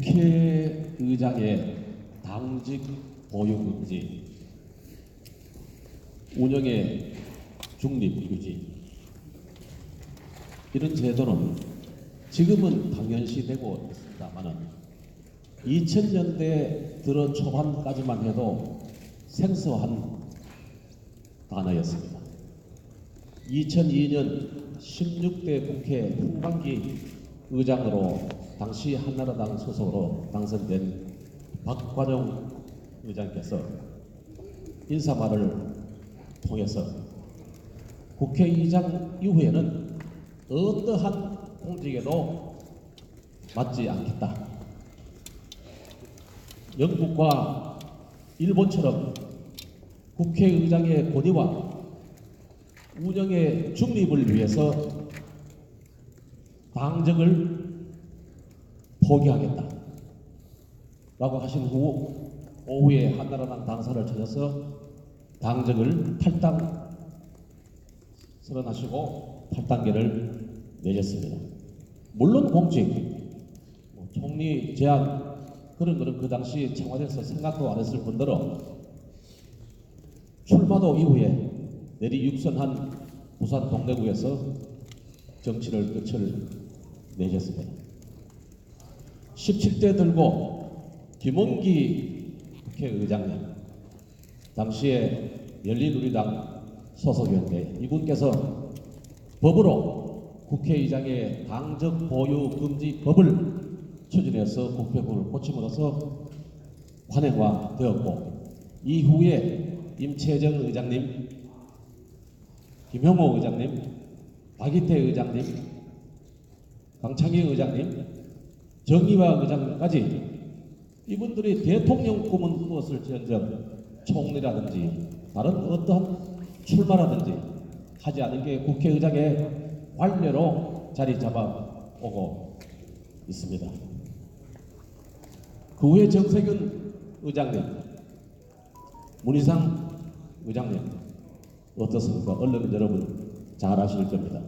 국회의장의 당직 보유 금지, 운영의 중립 유지 이런 제도는 지금은 당연시 되고 있습니다만은 2000년대 들어 초반까지만 해도 생소한 단어였습니다. 2002년 16대 국회 후반기 의장으로 당시 한나라당 소속으로 당선된 박관영 의장께서 인사말을 통해서 국회의장 이후에는 어떠한 공직에도 맞지 않겠다. 영국과 일본처럼 국회의장의 권위와 운영의 중립을 위해서 당적을 포기하겠다. 라고 하신 후 오후에 한나라당 당사를 찾아서 당적을 탈당 선언하시고 탈당계를 내렸습니다. 물론 공직, 뭐 총리 제안 그런 거는 그 당시 청와대에서 생각도 안 했을 뿐더러 출마도 이후에 내리 육선한 부산 동래구에서 정치를 끝을 내셨습니다. 17대 들고 김원기 국회의장님 당시에 열린우리당 소속이었는데 이분께서 법으로 국회의장의 당적 보유 금지 법을 추진해서 국회법을 고침으로써 관행화 되었고 이후에 임채정 의장님, 김형호 의장님, 박이태 의장님, 강창희 의장님, 정의화 의장까지 이분들이 대통령 꿈은 무엇을 지언정 총리라든지 다른 어떠한 출마라든지 하지 않은 게 국회의장의 관례로 자리 잡아오고 있습니다. 그 후에 정세균 의장님, 문희상 의장님 어떻습니까? 얼른 여러분 잘 아실 겁니다.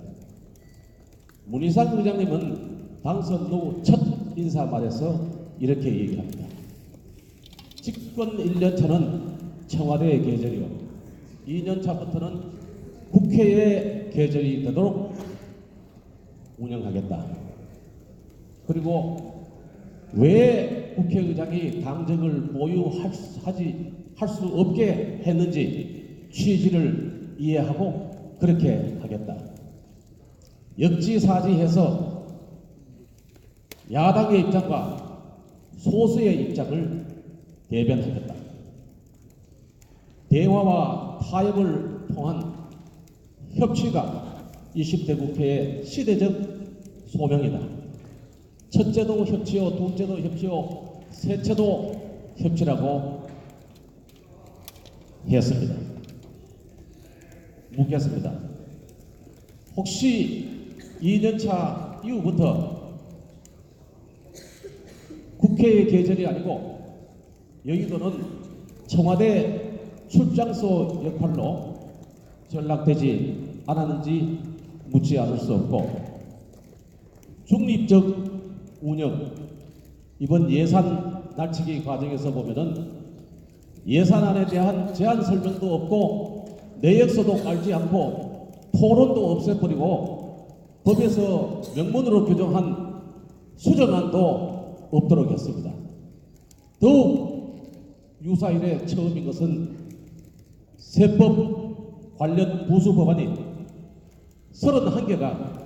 문희상 의장님은 당선 후첫 인사말에서 이렇게 얘기합니다. 집권 1년 차는 청와대의 계절이요. 2년 차부터는 국회의 계절이 되도록 운영하겠다. 그리고 왜 국회의장이 당적을 보유할 수, 하지 할 수 없게 했는지 취지를 이해하고 그렇게 하겠다. 역지사지해서 야당의 입장과 소수의 입장을 대변하겠다. 대화와 타협을 통한 협치가 20대 국회의 시대적 소명이다. 첫째도 협치요, 둘째도 협치요, 셋째도 협치라고 했습니다. 묻겠습니다. 혹시 2년차 이후부터 국회의 계절이 아니고 여의도는 청와대 출장소 역할로 전락되지 않았는지 묻지 않을 수 없고 중립적 운영 이번 예산 날치기 과정에서 보면은 예산안에 대한 제안 설명도 없고 내역서도 깔지 않고 토론도 없애버리고 법에서 명문으로 규정한 수정안도 없도록 했습니다. 더욱 유사일에 처음인 것은 세법 관련 부수 법안이 31개가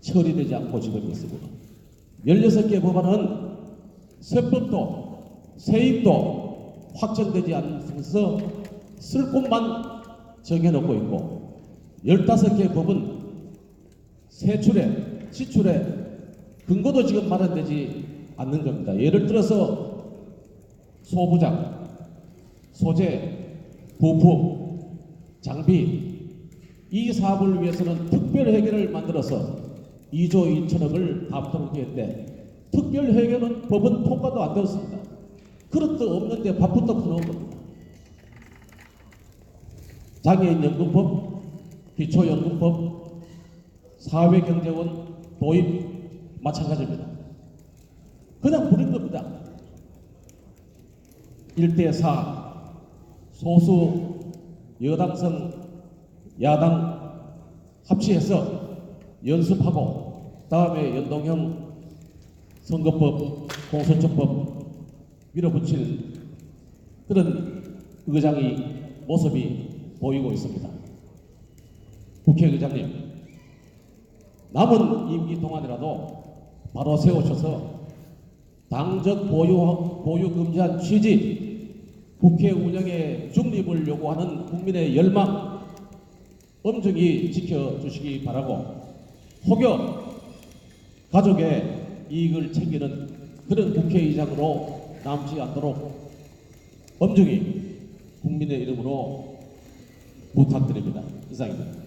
처리되지 않고 지금 있습니다. 16개 법안은 세법도 세입도 확정되지 않으면서 쓸 곳만 정해놓고 있고 15개 법은 세출에 지출에 근거도 지금 마련되지 않는 겁니다. 예를 들어서 소부장, 소재, 부품, 장비 이 사업을 위해서는 특별 회계를 만들어서 2조 2천억을 갚도록 했는데 특별 회계는 법은 통과도 안 되었습니다. 그릇도 없는데 밥부터 풀어온 겁니다. 장애인연금법, 기초연금법, 사회경제원 도입 마찬가지입니다. 그냥 부린 겁니다. 1대4 소수 여당선 야당 합치해서 연습하고 다음에 연동형 선거법 공소처법 밀어붙일 그런 의장이 모습이 보이고 있습니다. 국회의장님 남은 임기 동안이라도 바로 세우셔서 당적 보유, 보유 금지한 취지, 국회 운영의 중립을 요구하는 국민의 열망 엄중히 지켜주시기 바라고 혹여 가족의 이익을 챙기는 그런 국회의장으로 남지 않도록 엄중히 국민의 이름으로 부탁드립니다. 이상입니다.